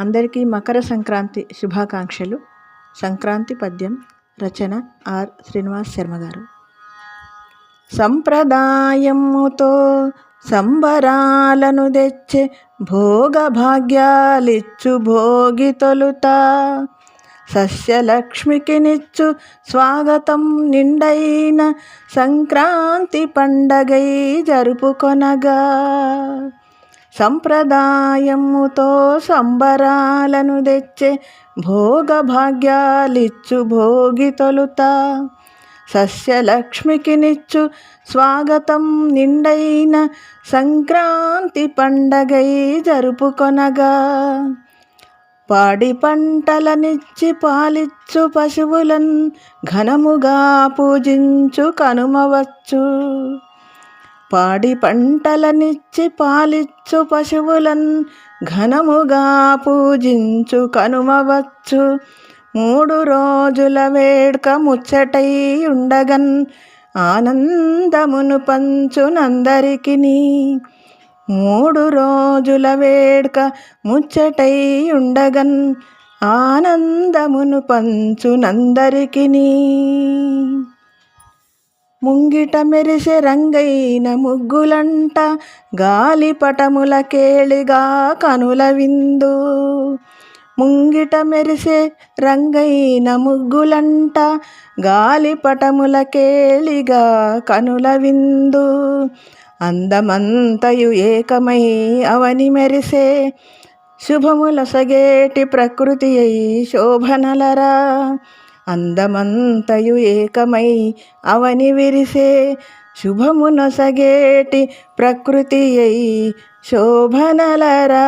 అందరికీ మకర సంక్రాంతి శుభాకాంక్షలు. సంక్రాంతి పద్యం రచన ఆర్. శ్రీనివాస్ శర్మ గారు. సంప్రదాయముతో సంబరాలను తెచ్చే భోగభాగ్యాలిచ్చు భోగి తొలుత. సస్యలక్ష్మికి నిచ్చు స్వాగతం నిండైన సంక్రాంతి పండగై జరుపుకొనగా. సంప్రదాయముతో సంబరాలను తెచ్చే భోగభాగ్యాలిచ్చు భోగి తొలుత. సస్యలక్ష్మికి నిచ్చు స్వాగతం నిండైన సంక్రాంతి పండగై జరుపుకొనగా. పాడి పంటలనిచ్చి పాలిచ్చు పశువులన్ ఘనముగా పూజించు కనుమవచ్చు. పాడి పంటలనిచ్చి పాలిచ్చు పశువులన్ ఘనముగా పూజించు కనుమవచ్చు. మూడు రోజుల వేడుక ముచ్చటై ఉండగన్ ఆనందమును పంచునందరికిని. మూడు రోజుల వేడుక ముచ్చటై ఉండగన్ ఆనందమును పంచునందరికిని. ముంగిట మెరిసే రంగైన ముగ్గులంట గాలిపటముల కేళిగా కనుల విందు. ముంగిట మెరిసే రంగైన ముగ్గులంట గాలిపటముల కేళిగా కనుల విందు. అందమంతయు ఏకమై అవని మెరిసే శుభముల సగేటి ప్రకృతి అయి శోభనలరా. అందమంతయు ఏకమై అవని విరిసే శుభమున సగేటి ప్రకృతి అయి శోభనలరా